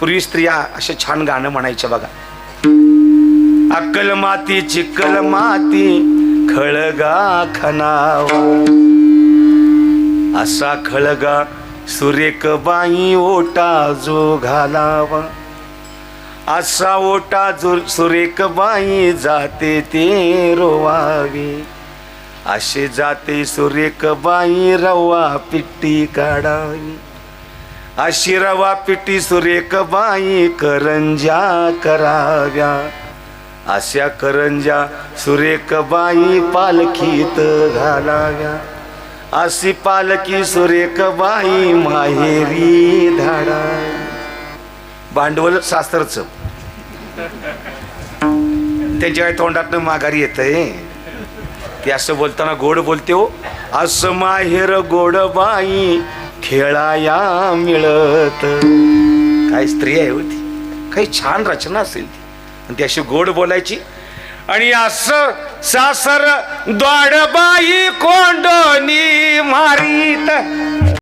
पूर्वी स्त्रिया असे छान गाणं म्हणायच्या बघा. अक्कल माती चिक्कल माती खळगा खनावा असा खळगा सुरेख बाई ओटा जो घालावा. असा ओटा जो सुरेख बाई जाते ते रोवावी. असे जाते सुरेख बाई रवा पिट्टी काढावी. अशी पिटी सुरेख बाई करंजा कराव्या. अशा करंजा सुरेख बाई पालखीत घालाव्या. अशी पालखी सुरेख बाई माहेरी धाडा. भांडवल शास्त्रच. त्यांच्या काही तोंडातनं माघारी येत ते असं बोलताना गोड बोलते हो. असं माहेर गोड बाई खेळाया मिळत. काय स्त्री आहे होती काही छान रचना असेल ती. आणि ती अशी गोड बोलायची. आणि असं सासर द्वाडबाई कोंडोनी